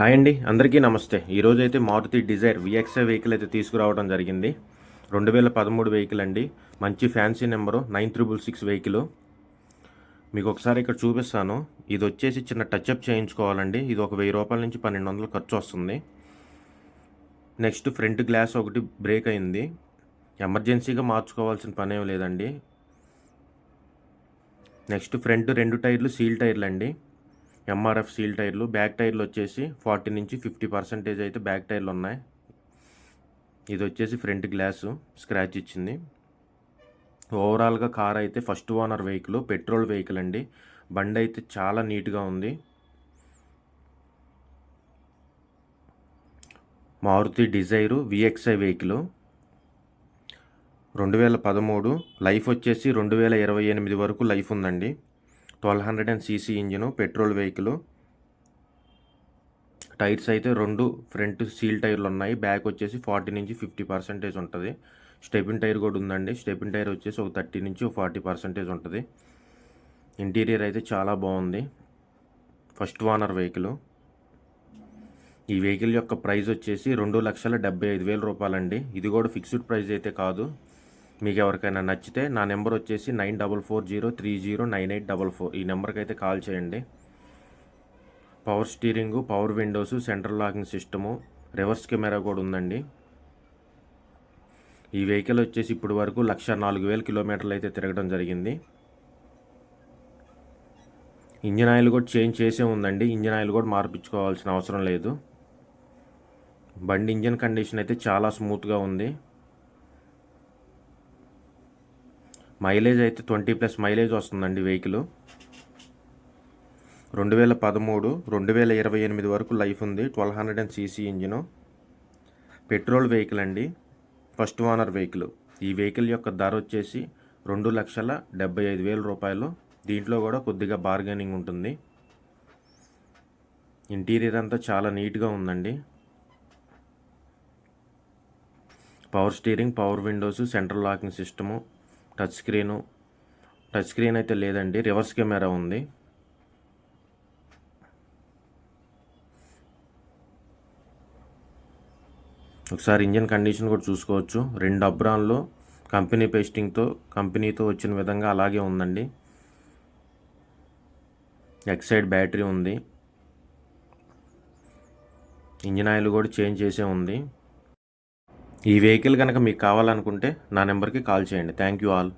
Hi అండి అందరికీ నమస్తే. ఈరోజు అయితే మారుతి డిజైర్ విఎక్స్ఐ వెహికల్ అయితే తీసుకురావడం జరిగింది. రెండు వేల పదమూడు వెహికల్ అండి. మంచి fancy number nine triple six vehicle మీకు ఒకసారి ఇక్కడ చూపిస్తాను. ఇది వచ్చేసి చిన్న టచ్అప్ చేయించుకోవాలండి. ఇది ఒక వెయ్యి రూపాయల నుంచి పన్నెండు వందలు ఖర్చు వస్తుంది. నెక్స్ట్ ఫ్రంట్ గ్లాస్ ఒకటి బ్రేక్ అయింది. ఎమర్జెన్సీగా మార్చుకోవాల్సిన పని లేదండి. నెక్స్ట్ ఫ్రంట్ రెండు టైర్లు సీల్ టైర్లు అండి ఎంఆర్ఎఫ్ సీల్ టైర్లు. బ్యాక్ టైర్లు వచ్చేసి ఫార్టీ నుంచి ఫిఫ్టీ పర్సెంటేజ్ అయితే బ్యాక్ టైర్లు ఉన్నాయి. ఇది వచ్చేసి ఫ్రంట్ గ్లాసు స్క్రాచ్ ఇచ్చింది. ఓవరాల్గా కార్ అయితే first owner vehicle petrol vehicle అండి. బండి అయితే చాలా నీట్గా ఉంది. మారుతి డిజైరు విఎక్స్ఐ వెహికల్ రెండు వేల పదమూడు లైఫ్ వచ్చేసి రెండు వేల ఇరవై ఎనిమిది వరకు లైఫ్ ఉందండి. Twelve hundred and CC engine petrol vehicle. Tyres అయితే రెండు ఫ్రంట్ సీల్ టైర్లు ఉన్నాయి బ్యాక్ వచ్చేసి ఫార్టీ నుంచి ఫిఫ్టీ పర్సెంటేజ్ ఉంటుంది. స్టెపిన్ టైర్ కూడా ఉందండి. స్టెపిన్ టైర్ వచ్చేసి ఒక థర్టీ నుంచి ఒక ఫార్టీ పర్సెంటేజ్ ఉంటుంది. ఇంటీరియర్ అయితే చాలా బాగుంది. First owner vehicle. ఈ వెహికల్ యొక్క ప్రైస్ వచ్చేసి రెండు లక్షల డెబ్బై ఐదు వేల రూపాయలండి. ఇది కూడా ఫిక్స్డ్ ప్రైస్ అయితే కాదు. మీకు ఎవరికైనా నచ్చితే నా నెంబర్ వచ్చేసి nine double four zero three zero nine eight double four. ఈ నెంబర్కి అయితే కాల్ చేయండి. Power steering power windows central locking system reverse camera కూడా ఉందండి. ఈ వెహికల్ వచ్చేసి ఇప్పటి వరకు లక్ష నాలుగు వేల కిలోమీటర్లు అయితే తిరగడం జరిగింది. ఇంజిన్ ఆయిల్ కూడా చేంజ్ చేసే ఉందండి. ఇంజిన్ ఆయిల్ కూడా మార్పించుకోవాల్సిన అవసరం లేదు. బండి ఇంజిన్ కండిషన్ అయితే చాలా స్మూత్గా ఉంది. మైలేజ్ అయితే ట్వంటీ ప్లస్ మైలేజ్ వస్తుందండి వెహికల్. రెండు వేల పదమూడు రెండు వేల ఇరవై ఎనిమిది వరకు లైఫ్ ఉంది. Twelve hundred and CC engine. Petrol vehicle అండి. First owner vehicle. ఈ వెహికల్ యొక్క ధర వచ్చేసి రెండు లక్షల డెబ్బై ఐదు వేల రూపాయలు. దీంట్లో కూడా కొద్దిగా బార్గెనింగ్ ఉంటుంది. ఇంటీరియర్ అంతా చాలా నీట్గా ఉందండి. Power steering power windows central locking system. Touch screen. Touch screen అయితే లేదండి. రివర్స్ కెమెరా ఉంది. ఒకసారి ఇంజన్ కండిషన్ కూడా చూసుకోవచ్చు. రెండు అబ్రాన్లు. కంపెనీ పేస్టింగ్తో కంపెనీతో వచ్చిన విధంగా అలాగే ఉందండి. ఎక్సైడ్ బ్యాటరీ ఉంది. ఇంజిన్ ఆయిల్ కూడా చేంజ్ చేసే ఉంది. ఈ వెహికల్ కనుక మీకు కావాలనుకుంటే నా నెంబర్కి కాల్ చేయండి. Thank you all.